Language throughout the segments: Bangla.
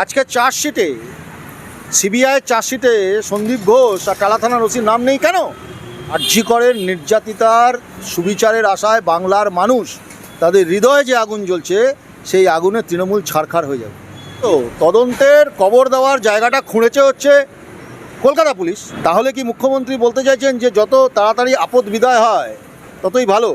আজকে চার্জশিটে, সিবিআই চার্জশিটে সন্দীপ ঘোষ আর টালা থানার ওসির নাম নেই কেন? আর্যিকরের নির্যাতিতার সুবিচারের আশায় বাংলার মানুষ, তাদের হৃদয়ে যে আগুন জ্বলছে, সেই আগুনে তৃণমূল ছারখার হয়ে যাবে। তো তদন্তের কবর দেওয়ার জায়গাটা খুঁড়েছে হচ্ছে কলকাতা পুলিশ। তাহলে কি মুখ্যমন্ত্রী বলতে চাইছেন যে যত তাড়াতাড়ি আপদ বিদায় হয়, ততই ভালো?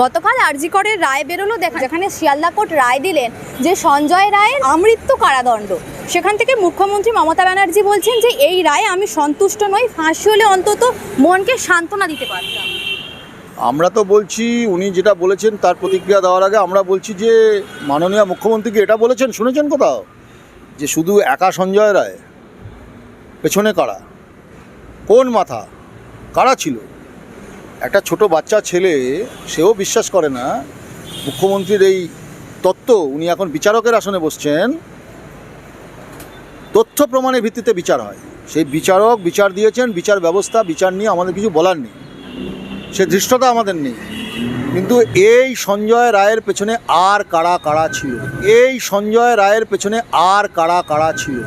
গতকাল আরজিকরের রায় বেরোলো, দেখা, যেখানে শিয়ালদা কোর্ট রায় দিলেন যে সঞ্জয় রায়ের আমৃত্যু কারাদণ্ড। সেখান থেকে মুখ্যমন্ত্রী মমতা ব্যানার্জি বলছেন যে এই রায় আমি সন্তুষ্ট নই, ফাঁসি হলে অন্তত মনকে সান্ত্বনা দিতে পারতাম। আমরা তো বলছি, উনি যেটা বলেছেন তার প্রতিক্রিয়া দেওয়ার আগে আমরা বলছি যে মাননীয় মুখ্যমন্ত্রীকে এটা বলেছেন? শুনেছেন কোথাও? যে শুধু একা সঞ্জয় রায়, পেছনে কারা? কোন মাথা? কারা ছিল? একটা ছোট বাচ্চা ছেলে, সেও বিশ্বাস করে না। মুখ্যমন্ত্রীর এই তত্ত্ব, উনি এখন বিচারকের আসনে বসছেন। তথ্য প্রমাণের ভিত্তিতে বিচার হয়। সেই বিচারক বিচার দিয়েছেন, বিচার ব্যবস্থা, বিচার নিয়ে আমাদের কিছু বলার নেই। সে ধৃষ্টতা আমাদের নেই। কিন্তু এই সঞ্জয় রায়ের পেছনে আর কারা কারা ছিল? এই সঞ্জয় রায়ের পেছনে আর কারা কারা ছিল?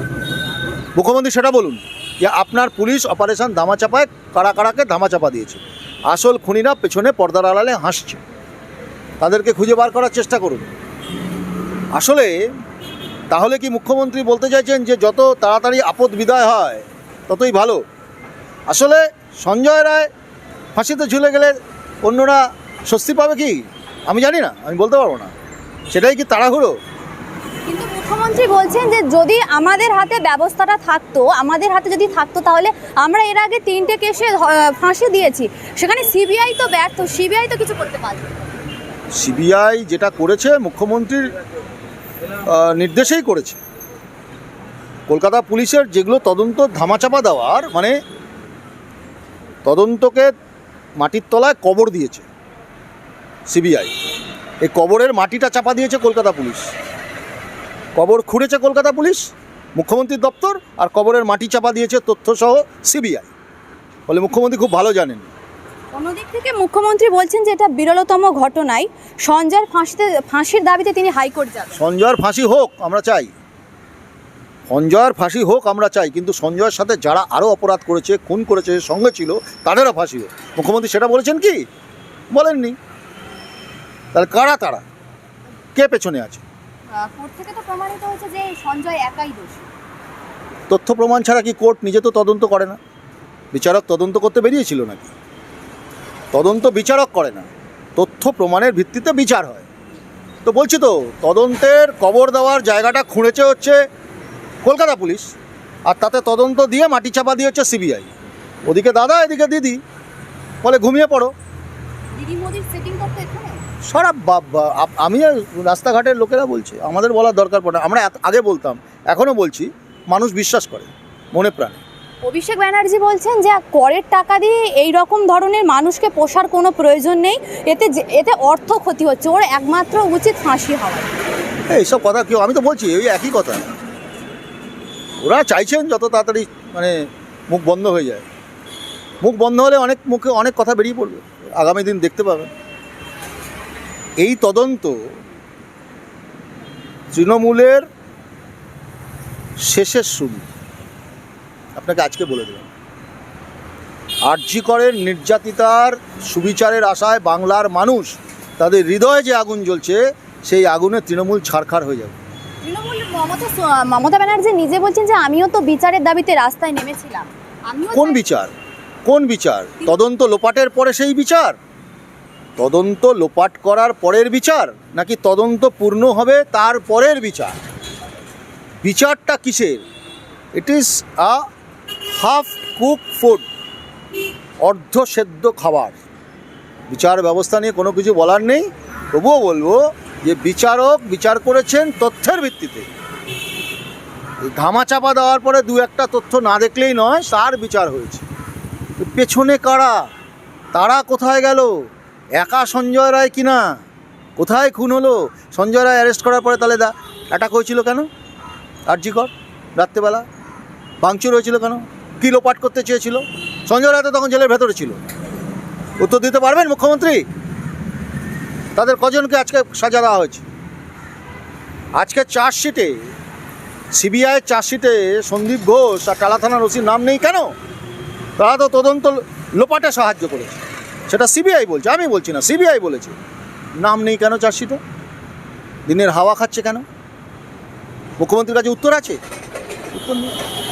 মুখ্যমন্ত্রী, সেটা বলুন। যে আপনার পুলিশ অপারেশন ধামাচাপায় কারা কারাকে ধামাচাপা দিয়েছে? আসল খুনিরা পেছনে পর্দার আড়ালে হাসছে। তাদেরকে খুঁজে বার করার চেষ্টা করুন। আসলে, তাহলে কি মুখ্যমন্ত্রী বলতে চাইছেন যে যত তাড়াতাড়ি আপদ বিদায় হয়, ততই ভালো? আসলে, সঞ্জয় রায় ফাঁসিতে ঝুলে গেলে অন্যরা স্বস্তি পাবে কি? আমি জানি না, আমি বলতে পারব না। সেটাই কি তাড়াহুড়ো? মুখ্যমন্ত্রী বলছেন যে যদি আমাদের হাতে ব্যবস্থাটা থাকতো, আমাদের হাতে যদি থাকতো, তাহলে আমরা এর আগে তিনটে কেসে ফাঁসি দিয়েছি। সেখানে সিবিআই তো ব্যর্থ, সিবিআই তো কিছু করতে পারবে না। সিবিআই যেটা করেছে, মুখ্যমন্ত্রীর নির্দেশেই করেছে। কলকাতা পুলিশের যেগুলো তদন্ত ধামাচাপা দেওয়ার মানে তদন্তকে মাটির তলায় কবর দিয়েছে সিবিআই। এই কবরের মাটিটা চাপা দিয়েছে কলকাতা পুলিশ। কবর খুঁড়েছে কলকাতা পুলিশ মুখ্যমন্ত্রীর দপ্তর আর কবরের মাটি চাপা দিয়েছে তথ্যসহ সিবিআই। বলে মুখ্যমন্ত্রী খুব ভালো জানেন। অন্যদিক থেকে মুখ্যমন্ত্রী বলছেন যে এটা বিরলতম ঘটনায় সঞ্জয়ের ফাঁসিতে ফাঁসির দাবিতে তিনি হাইকোর্ট যান সঞ্জয়ের ফাঁসি হোক আমরা চাই। সঞ্জয়ের ফাঁসি হোক আমরা চাই কিন্তু সঞ্জয়ের সাথে যারা আরও অপরাধ করেছে খুন করেছে সঙ্গে ছিল তাদেরও ফাঁসি হোক। মুখ্যমন্ত্রী সেটা বলেছেন কি? বলেননি। তাহলে কারা তারা? কে পেছনে আছে? কোর্ট থেকে তো প্রমাণিত হয়েছে যে সঞ্জয় একাই দোষী। তথ্য প্রমাণ ছাড়া কি কোর্ট নিজে তো তদন্ত করে না? বিচারক তদন্ত করতে বেরিয়েছিল নাকি? তদন্ত বিচারক করে না, তথ্য প্রমাণের ভিত্তিতে বিচার হয়। তো বলছি তো, তদন্তের কবর দেওয়ার জায়গাটা খুঁড়েছে হচ্ছে কলকাতা পুলিশ, আর তাতে তদন্ত দিয়ে মাটি চাপা দিয়ে হচ্ছে সিবিআই। ওদিকে দাদা, এদিকে দিদি, বলে ঘুমিয়ে পড়ো। দিদি মোদির এখানে। সারা আমি আর রাস্তাঘাটের লোকেরা বলছে আমাদের বলার দরকার পড়ে। আমরা আগে বলতাম এখনও বলছি মানুষ বিশ্বাস করে মনে প্রাণে। অভিষেক ব্যানার্জি বলছেন যে করের টাকা দিয়ে এই রকম ধরনের মানুষকে পোষার কোনো প্রয়োজন নেই এতে এতে অর্থ ক্ষতি হচ্ছে ওর একমাত্র উচিত ফাঁসি হওয়া। এইসব কথা কেউ আমি তো বলছি ওই একই কথা। ওরা চাইছেন যত তাড়াতাড়ি মানে মুখ বন্ধ হয়ে যায়। মুখ বন্ধ হলে অনেক মুখে অনেক কথা বেরিয়ে পড়বে। আগামী দিন দেখতে পাবেন। এই তদন্ত তৃণমূলের শেষের শুরু। আপনাকে আজকে বলে দেবেন আর্যিকরের নির্যাতিতার সুবিচারের আশায় বাংলার মানুষ তাদের হৃদয়ে যে আগুন জ্বলছে সেই আগুনে তৃণমূল ছারখার হয়ে যাবে। তৃণমূল মমতা মমতা ব্যানার্জি নিজে বলছেন যে আমিও তো বিচারের দাবিতে রাস্তায় নেমেছিলাম। কোন বিচার? কোন বিচার? তদন্ত লোপাটের পরে সেই বিচার? তদন্ত লোপাট করার পরের বিচার? নাকি তদন্ত পূর্ণ হবে তার পরের বিচার? বিচারটা কিসের? It is a half cook food অর্ধ সেদ্ধ খাবার। বিচার ব্যবস্থা নিয়ে কোনো কিছু বলার নেই। তবুও বলব যে বিচারক বিচার করেছেন তথ্যের ভিত্তিতে। ধামাচাপা দেওয়ার পরে দু একটা তথ্য না দেখলেই নয়, তার বিচার হয়েছে। পেছনে কারা? তারা কোথায় গেল? একা সঞ্জয় রায় কিনা কোথায় খুন হলো? সঞ্জয় রায় অ্যারেস্ট করার পরে তাহলে দা অ্যাটাক হয়েছিল কেন? আরজিকর, রাত্রেবেলা? ভাঙচুর হয়েছিল কেন? কী লোপাট করতে চেয়েছিল? সঞ্জয় রায় তো তখন জেলের ভেতরে ছিল। উত্তর দিতে পারবেন মুখ্যমন্ত্রী? তাদের কজনকে আজকে সাজা দেওয়া হয়েছে? আজকে চার্জশিটে, সিবিআই চার্জশিটে সন্দীপ ঘোষ আর টালা থানার ওসির নাম নেই কেন? তারা তো তদন্ত লোপাটে সাহায্য করেছে। সেটা সিবিআই বলছে, আমি বলছি না, সিবিআই বলেছে। নাম নেই কেন চার্জশিটে? দিনের হাওয়া খাচ্ছে কেন? মুখ্যমন্ত্রীর কাছে উত্তর আছে? উত্তর নেই।